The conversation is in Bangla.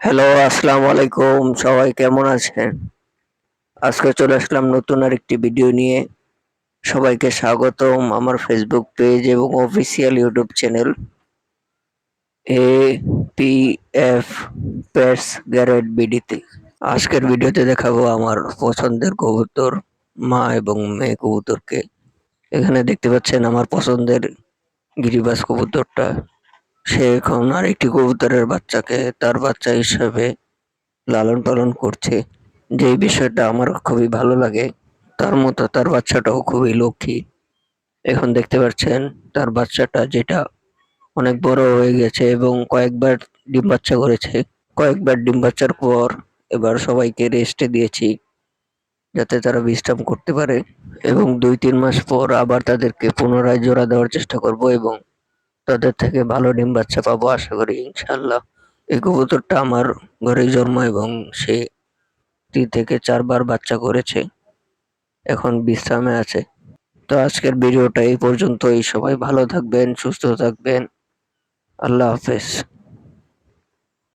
হ্যালো আসসালামু আলাইকুম। সবাই কেমন আছেন? আজকে চলে আসলাম নতুন আরেকটি ভিডিও নিয়ে। সবাইকে স্বাগতম আমার ফেসবুক পেজ এবং official YouTube channel A P F pets গ্যারেট বিডিতে আজকের ভিডিওতে দেখাবো আমার পছন্দের কবুতর, মা এবং মেয়ে কবুতরকে। এখানে দেখতে পাচ্ছেন আমার পছন্দের গিরিবাস কবুতরটা। সে এখন আরেকটি কবুতরের বাচ্চাকে তার বাচ্চা হিসেবে লালন পালন করছে। যে বিষয়টা আমার খুবই ভালো লাগে, তার মতো তার বাচ্চাটাও খুবই লক্ষ্মী। এখন দেখতে পাচ্ছেন, তার বাচ্চাটা যেটা অনেক বড় হয়ে গেছে এবং কয়েকবার ডিম বাচ্চা করেছে। কয়েকবার ডিম বাচ্চার পর এবার সবাইকে রেস্টে দিয়েছি, যাতে তারা বিশ্রাম করতে পারে এবং দুই তিন মাস পর আবার তাদেরকে পুনরায় জোড়া দেওয়ার চেষ্টা করব এবং তাদের থেকে ভালো ডিম বাচ্চা পাবো, আশা করি ইনশাল্লাহ এই কবুতরটা আমার ঘরেই জন্ম এবং সে তিন থেকে চারবার বাচ্চা করেছে, এখন বিশ্রামে আছে। তো আজকের ভিডিওটা এই পর্যন্তই। সবাই ভালো থাকবেন, সুস্থ থাকবেন। আল্লাহ হাফেজ।